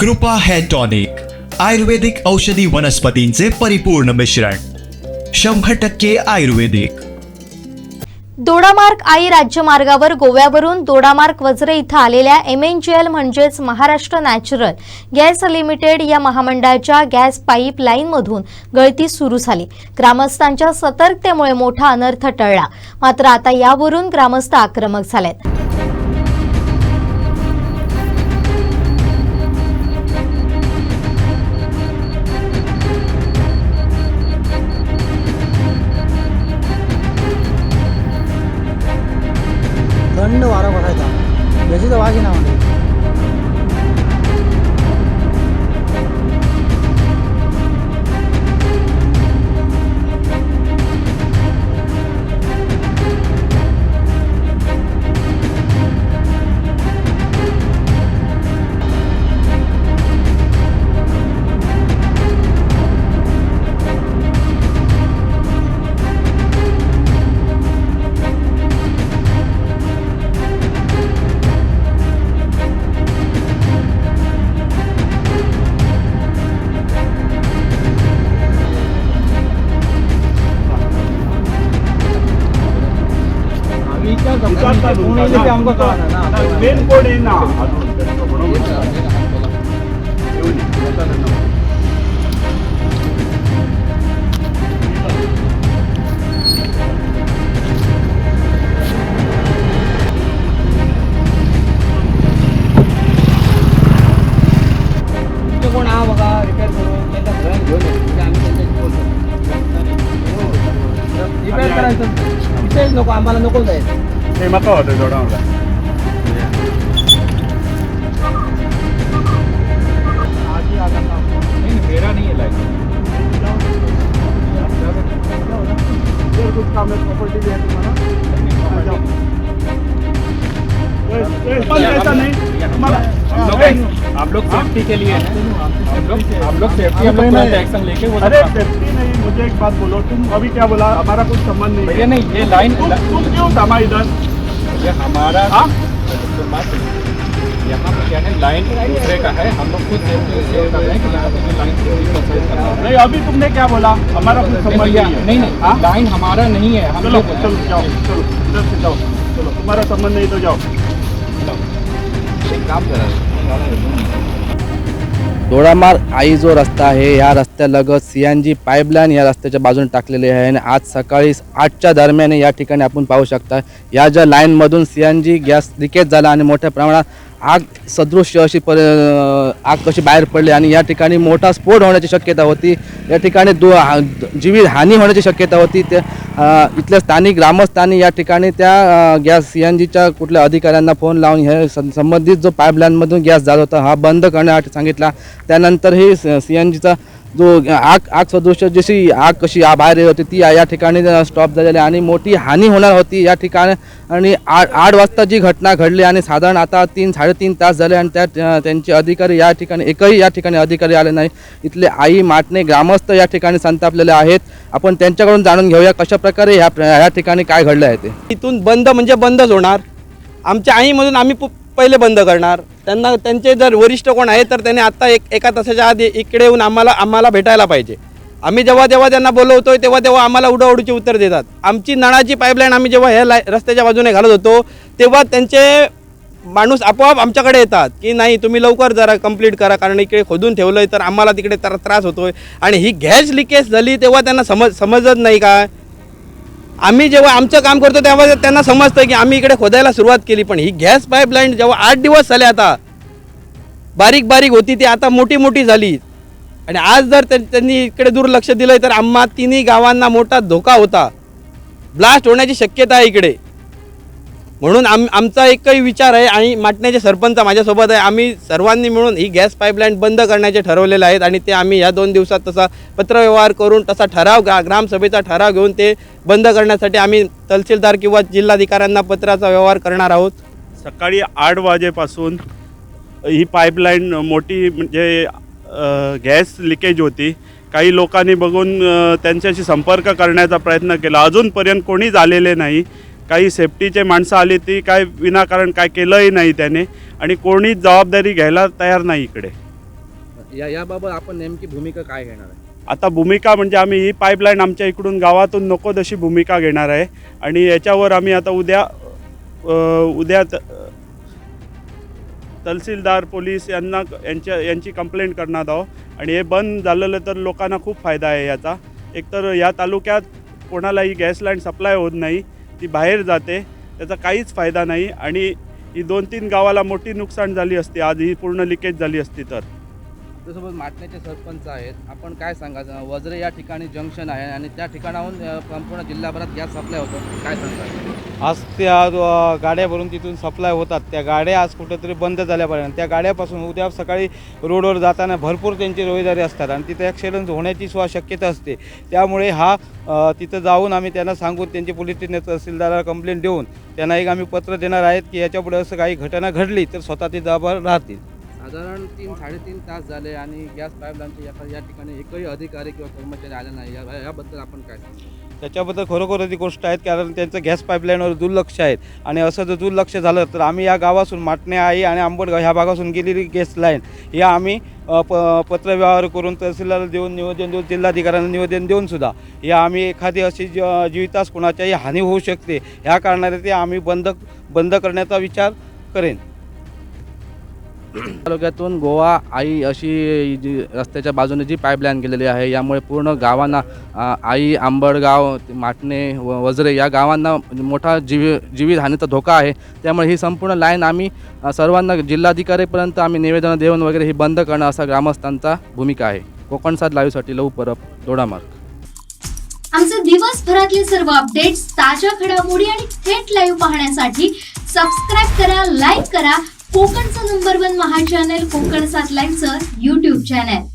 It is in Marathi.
कृपा हेअर टॉनिक आयुर्वेदिक औषधी वनस्पतींचे परिपूर्ण मिश्रण शंभर टक्के आयुर्वेदिक. दोडामार्ग आई राज्यमार्गावर गोव्यावरून दोडामार्ग वज्रे इथं आलेल्या एम एन जी एल म्हणजेच महाराष्ट्र नॅचरल गॅस लिमिटेड या महामंडळाच्या गॅस पाईप लाईनमधून गळती सुरू झाली. ग्रामस्थांच्या सतर्कतेमुळे मोठा अनर्थ टळला. मात्र आता यावरून ग्रामस्थ आक्रमक झालेत. రెండు వారం ఒకటి అవుతాం బెసి వాగినామండి येताना ना. कोण हा बघा रिपेअर करून त्यांच्या घेऊन येतो आम्ही त्यांच्याशी बोलतो रिपेअर करायचं विषयच नको आम्हाला नको जायचं हे होतं मेरा नाही आहे कुछ काम है प्रॉपर्टी भी है तुम्हारा जाओ. ए, ए, पण ऐसा नहीं तुम्हारा हम लोग आप लोग सेफ्टी के लिए हम लोग सेफ्टी हम लोग एक्शन लेके वो अरे सेफ्टी नहीं मुझे एक बात बोलो तुम अभी क्या बोला? हमारा कुछ संबंध नहीं है। नहीं ये लाइन तुम क्यों थमा इधर? हमारा हाँ? यहाँ पे क्या है लाइन दूसरे का है। हम लोग खुद नहीं अभी तुमने क्या बोला? हमारा कुछ संबंध नहीं नहीं नहीं हाँ? लाइन हमारा नहीं है हम चलो लोग चलो जाओ चलो इधर से जाओ। चलो तुम्हारा संबंध नहीं तो जाओ। काम करा। दोडामार्ग आई जो रस्ता आहे या रस्त्यालगत सी एन जी पाईपलाईन या रस्त्याच्या बाजूने टाकलेली आहे आणि आज सकाळी आठच्या दरम्यान या ठिकाणी आपण पाहू शकता या ज्या लाईनमधून C N G gas leakage झाला आणि मोठ्या प्रमाणात आग सदृश्य अशी पर आग कशी बाहेर पडली आणि या ठिकाणी मोठा स्फोट होण्याची शक्यता होती या ठिकाणी दो हा- जीवित हानी होण्याची शक्यता होती त्या इथल्या स्थानिक ग्रामस्थांनी या ठिकाणी त्या गॅस सी एन जीच्या कुठल्या अधिकाऱ्यांना फोन लावून हे संबंधित जो पाईपलाईनमधून गॅस जात होता हा बंद करण्यासाठी सांगितला. त्यानंतरही सी एन जीचा जो आग आग सदृश्य जशी आग कशी आ- बाहेर येत होती ती या ठिकाणी स्टॉप झालेली आणि मोठी हानी होणार होती. या ठिकाणी आणि आठ आठ वाजता जी घटना घडली आणि साधारण आता तीन साडेतीन तास झाले आणि त्या त्यांचे अधिकारी या ठिकाणी एकही या ठिकाणी अधिकारी आले नाही. इथले आई माटणे ग्रामस्थ या ठिकाणी संतापलेले आहेत. आपण त्यांच्याकडून जाणून घेऊया कशा प्रकारे ह्या या ठिकाणी काय घडलं आहे ते. इथून बंद म्हणजे बंदच होणार. आमच्या आईमधून आम्ही पु- पहिले बंद करणार. त्यांना त्यांचे जर वरिष्ठ कोण आहे तर त्यांनी आत्ता एक एका तासाच्या आधी इकडे येऊन आम्हाला आम्हाला भेटायला पाहिजे. आम्ही जेव्हा जेव्हा त्यांना बोलवतोय तेव्हा तेव्हा आम्हाला उडाउडीचे उत्तर देतात. आमची नळाची पाईपलाईन आम्ही जेव्हा ह्या लाय रस्त्याच्या बाजूने घालत होतो तेव्हा त्यांचे माणूस आपोआप आमच्याकडे येतात की नाही तुम्ही लवकर जरा कंप्लीट करा कारण इकडे खोदून ठेवलं आहे तर आम्हाला तिकडे तर त्रास होतोय. आणि ही गॅस लिकेज झाली तेव्हा त्यांना समज समजत नाही काय आम्ही जेव्हा आमचं काम करतो तेव्हा त्यांना समजतं की आम्ही इकडे खोदायला सुरुवात केली. पण ही गॅस पाईपलाईन जेव्हा आठ दिवस झाले आता बारीक बारीक होती ती आता मोठी मोठी झाली. आणि आज जर त्यांनी इकडे दुर्लक्ष दिलं तर आम्हा तिन्ही गावांना मोठा धोका होता. ब्लास्ट होण्याची शक्यता आहे इकडे. म्हणून आम आमचा एक काही विचार आहे आणि माटण्याचे सरपंच माझ्यासोबत आहे. आम्ही सर्वांनी मिळून ही गॅस पाईपलाईन बंद करण्याचे ठरवलेले आहेत आणि ते आम्ही या दोन दिवसात तसा पत्रव्यवहार करून तसा ठराव ग्रा ग्रामसभेचा ठराव घेऊन ते बंद करण्यासाठी आम्ही तहसीलदार किंवा जिल्हाधिकाऱ्यांना पत्राचा व्यवहार करणार आहोत. सकाळी आठ वाजेपासून ही पाईपलाईन मोठी म्हणजे गॅस लिकेज होती. काही लोकांनी बघून त्यांच्याशी संपर्क करण्याचा प्रयत्न केला. अजूनपर्यंत कोणी झालेले नाही. काही सेफ्टीचे माणसं आली ती काय विनाकारण काय केलंही नाही त्याने. आणि कोणी जबाबदारी घ्यायला तयार नाही इकडे. या याबाबत आपण नेमकी भूमिका काय घेणार आहे? आता भूमिका म्हणजे आम्ही ही पाईपलाईन आमच्या इकडून गावातून नको तशी भूमिका घेणार आहे. आणि याच्यावर आम्ही आता उद्या उद्या तहसीलदार पोलीस यांना यांच्या यांची कंप्लेंट करणार आहोत. आणि हे बंद झालेलं तर लोकांना खूप फायदा आहे याचा. एकतर या तालुक्यात कोणालाही गॅस लाईन सप्लाय होत नाही. ती बाहेर जाते त्याचा काहीच फायदा नाही आणि ही दोन तीन गावाला मोठी नुकसान झाली असती आज ही पूर्ण लिकेज झाली असती तर. आपल्यासोबत माटण्याचे सरपंच आहेत. आपण काय सांगा वज्रे या ठिकाणी जंक्शन आहे आणि त्या ठिकाणाहून संपूर्ण जिल्हाभरात गॅस सप्लाय होतो. काय सांगता आज त्या गाड्या भरून तिथून सप्लाय होतात. त्या गाड्या आज कुठेतरी बंद झाल्या पाहिजे त्या गाड्यापासून उद्या सकाळी रोडवर जाताना भरपूर त्यांची रोजगारी असतात आणि तिथे ॲक्सिडेंट होण्याची सुद्धा शक्यता असते. त्यामुळे हा तिथं जाऊन आम्ही त्यांना सांगून त्यांची पोलीस स्टेशन तहसीलदाराला कंप्लेंट देऊन त्यांना एक आम्ही पत्र देणार आहेत की याच्यापुढे असं काही घटना घडली तर स्वतः ते जबाबदार राहतील. साधारण तीन साडेतीन तास झाले आणि गॅस पाईपलाईनचे या या ठिकाणी एकही अधिकारी किंवा कर्मचारी आले नाही. या याबद्दल आपण काय त्याच्याबद्दल खरोखर ती गोष्ट आहेत कारण त्यांचं गॅस पाईपलाईनवर दुर्लक्ष आहेत. आणि असं जर दुर्लक्ष झालं तर आम्ही या गावासून माटणे आई आणि आंबटगाव ह्या भागासून गेलेली गॅस लाईन या आम्ही प पत्रव्यवहार करून तहसीलदार देऊन निवेदन देऊन जिल्हाधिकाऱ्यांना निवेदन देऊन सुद्धा या आम्ही एखादी अशी ज जीवितास कोणाच्याही हानी होऊ शकते ह्या कारणाने ते आम्ही बंद बंद करण्याचा विचार करेन. तालुक्यातून गोवा आई अशी जी रस्त्याच्या बाजूने जी पाईपलाईन गेलेली आहे यामुळे पूर्ण गावांना आई आंबडगाव माटणे व वजरे या गावांना मोठा जीवी जीवितहानीचा धोका आहे. त्यामुळे ही संपूर्ण लाईन आम्ही सर्वांना जिल्हाधिकारीपर्यंत आम्ही निवेदनं देऊन वगैरे ही बंद करणं असा ग्रामस्थांचा भूमिका आहे. कोकण सात लाईव्हसाठी लव परब दोडामार्ग आमचे दिवसभरातले सर्व अपडेट्स ताज्या घडामोडी आणि थेट लाईव्ह पाहण्यासाठी सबस्क्राईब करा लाईक करा कोकणचं नंबर वन महा चॅनल कोकण सात लाईव्हचं युट्यूब चॅनल